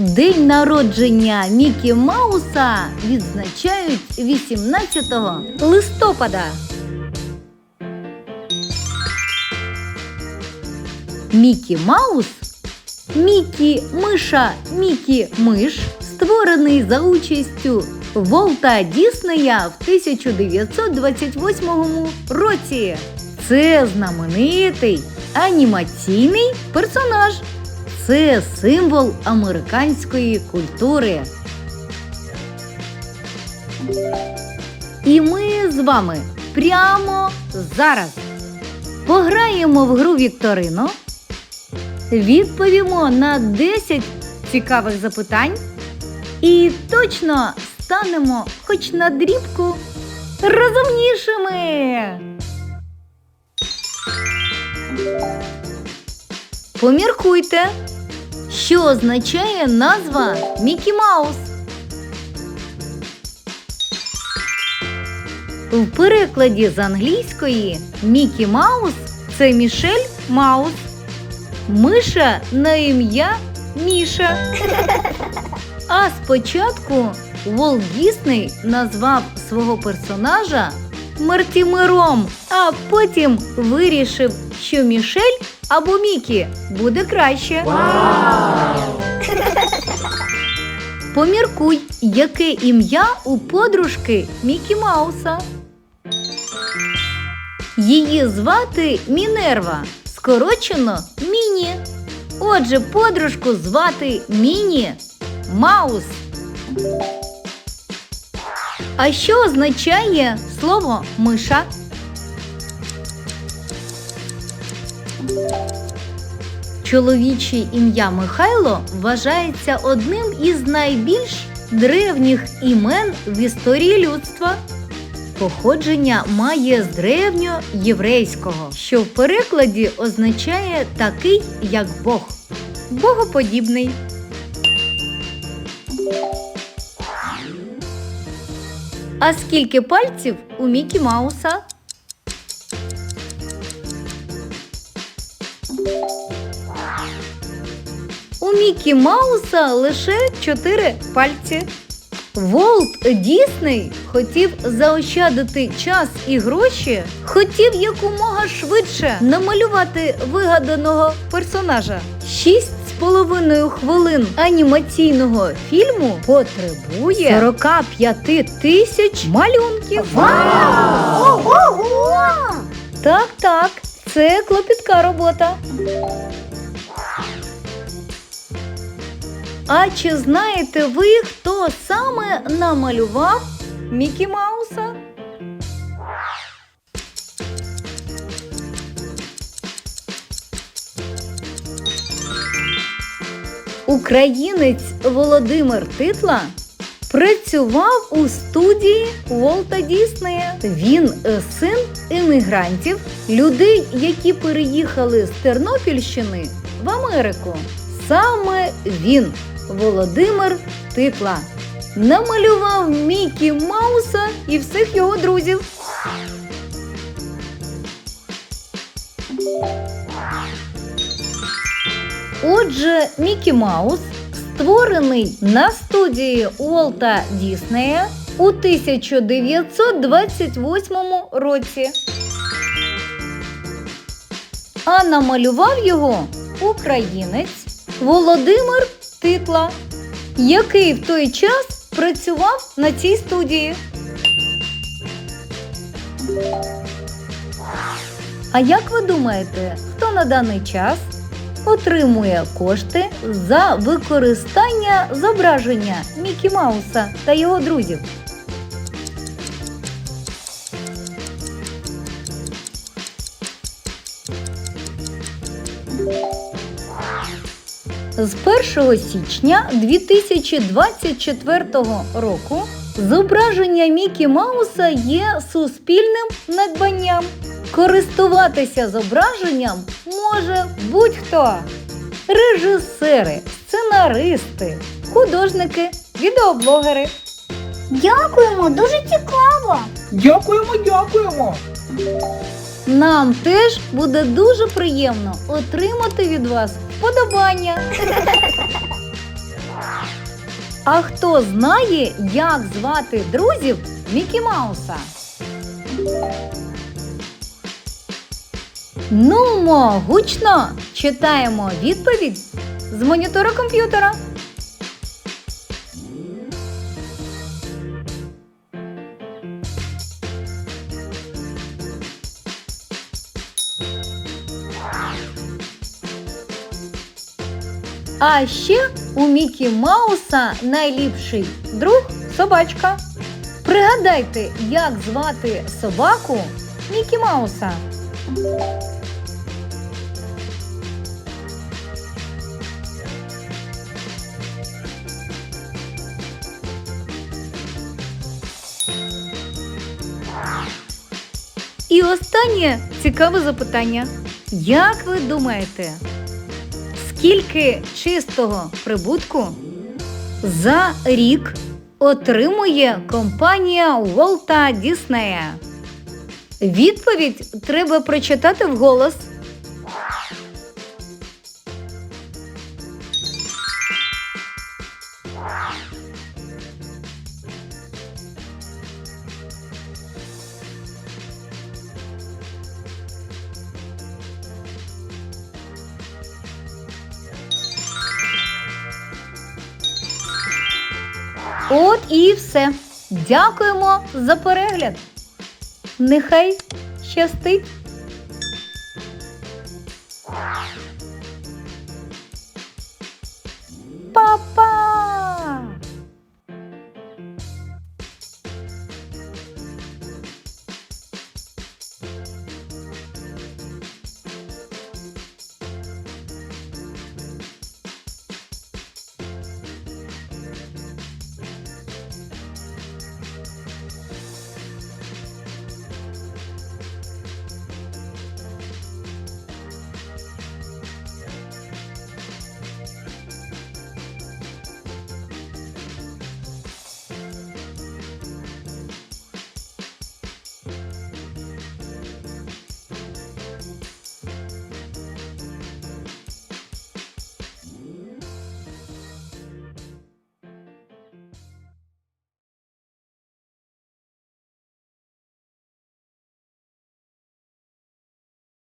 День народження Мікі Мауса відзначають 18 листопада. Мікі Маус Мікі Миша Мікі Миш створений за участю Волта Діснея в 1928 році. Це знаменитий анімаційний персонаж. Це символ американської культури. І ми з вами прямо зараз пограємо в гру Вікторину, відповімо на 10 цікавих запитань і точно станемо хоч на дрібку розумнішими. Поміркуйте, що означає назва Мікі Маус. В перекладі з англійської Мікі Маус це Мішель Маус. Миша на ім'я Міша. А спочатку Волт Дісней назвав свого персонажа Мартімером, а потім вирішив, що Мішель або Мікі буде краще. Поміркуй, яке ім'я у подружки Мікі Мауса. Її звати Мінерва, скорочено Міні. Отже, подружку звати Міні Маус. А що означає слово миша? Чоловіче ім'я Михайло вважається одним із найбільш древніх імен в історії людства. Походження має з древньоєврейського, що в перекладі означає такий, як Бог, богоподібний. А скільки пальців у Мікі Мауса? У Мікі Мауса лише чотири пальці. Волт Дісней хотів заощадити час і гроші, хотів якомога швидше намалювати вигаданого персонажа. Шість з половиною хвилин анімаційного фільму потребує 45 тисяч малюнків. Ого! Так, так, це клопітка робота. А чи знаєте ви, хто саме намалював Мікі Мауса? Українець Володимир Титла працював у студії Волта Діснея. Він е, син емігрантів, людей, які переїхали з Тернопільщини в Америку. Саме він, Володимир Титла, намалював Мікі Мауса і всіх його друзів. Отже, Мікі Маус створений на студії Уолта Діснея у 1928 році. А намалював його українець Володимир Титла, який в той час працював на цій студії. А як ви думаєте, хто на даний час отримує кошти за використання зображення Мікі Мауса та його друзів? З 1 січня 2024 року зображення Мікі Мауса є суспільним надбанням. Користуватися зображенням може будь-хто: режисери, сценаристи, художники, відеоблогери. Дякуємо, дуже цікаво. Дякуємо, дякуємо. Нам теж буде дуже приємно отримати від вас вподобання. А хто знає, як звати друзів Мікі Мауса? Нумо, гучно читаємо відповідь з монітора комп'ютера. А ще у Мікі Мауса найліпший друг собачка. Пригадайте, як звати собаку Мікі Мауса. І останнє цікаве запитання. Як ви думаєте, скільки чистого прибутку за рік отримує компанія Волта Діснея? Відповідь треба прочитати вголос. От і все. Дякуємо за перегляд. Нехай щастить. Па-па!